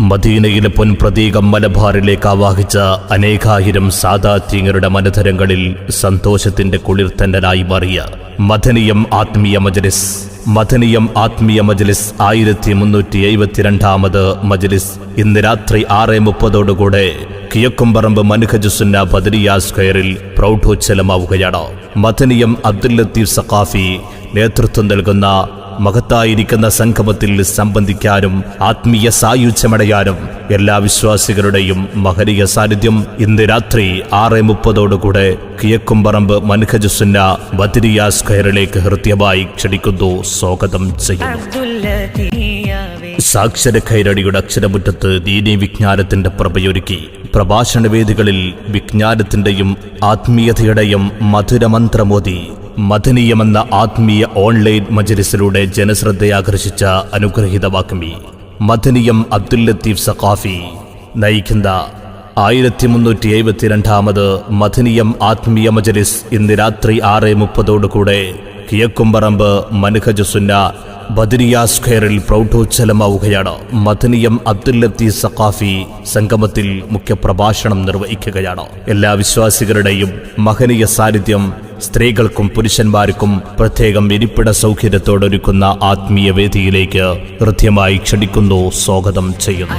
മദീനയിലെ പൊൻപ്രതീകം മലബാറിലേക്ക് ആവാഹിച്ച അനേകായിരം സാദാത്യങ്ങളുടെ മനധരങ്ങളിൽ സന്തോഷത്തിന്റെ കുളിർത്തന്നലായി മാറിയ മദനീയം ആത്മീയ മജലിസ്. മദനീയം ആത്മീയ മജലിസ് ആയിരത്തി മുന്നൂറ്റി എഴുപത്തിരണ്ടാമത് മജലിസ്. ഇന്ന് രാത്രി ആറ് മുപ്പതോടുകൂടെ കിഴക്കുംപറമ്പ് മനുഹജുസുന്ന ബദരിയ സ്ക്വയറിൽ പ്രൗഢോച്ചലമാവുകയാണ് മദനീയം അബ്ദുൽ ലത്തീഫ് സഖാഫി നേതൃത്വം നൽകുന്ന മഹത്തായിരിക്കുന്ന സംഗമത്തിൽ സംബന്ധിക്കാനും ആത്മീയ സായുജ്യമടയാനും എല്ലാ വിശ്വാസികളുടെയും മഹനീയ സാന്നിധ്യം ഇന്ന് രാത്രി ആറ് മുപ്പതോടുകൂടെ കിഴക്കുംപറമ്പ് മൻഹജുസുന്ന ബദരിയ സ്ക്വയറിലേക്ക് ഹൃദ്യമായി ക്ഷണിക്കുന്നു. സ്വാഗതം ചെയ്യുന്നു. സാക്ഷര കൈരടിയുടെ അക്ഷരമുറ്റത്ത് ദീനി വിജ്ഞാനത്തിന്റെ പ്രഭയൊരുക്കി. പ്രഭാഷണവേദികളിൽ വിജ്ഞാനത്തിന്റെയും ആത്മീയതയുടെയും മധുരമന്ത്രമോദി മദനീയമെന്ന ആത്മീയ ഓൺലൈൻ മജലിസിലൂടെ ജനശ്രദ്ധയാകർഷിച്ച അനുഗ്രഹീത വാക്മി മദനീയം അബ്ദുൽ ലത്തീഫ് സഖാഫി. നയിക്കുന്ന ആയിരത്തി മുന്നൂറ്റി എഴുപത്തിരണ്ടാമത് മദനീയം ആത്മീയ മജലിസ് ഇന്ന് രാത്രി ആറ് മുപ്പതോടുകൂടെ കിഴക്കുംപറമ്പ് മനുഹജുസുന്ന ബദരിയ സ്ക്വയറിൽ പ്രൗഢോജ്ജലമാവുകയാണ് മദനിയം അബ്ദുൽ ലത്തീഫ് സഖാഫി സംഗമത്തിൽ മുഖ്യപ്രഭാഷണം നിർവഹിക്കുകയാണ്. എല്ലാ വിശ്വാസികളുടെയും മഹനീയ സാന്നിധ്യം സ്ത്രീകൾക്കും പുരുഷന്മാർക്കും പ്രത്യേകം ഇരിപ്പിട സൗകര്യത്തോടൊരുക്കുന്ന ആത്മീയ വേദിയിലേക്ക് ഹൃദ്യമായി ക്ഷണിക്കുന്നു സ്വാഗതം ചെയ്യുന്നു.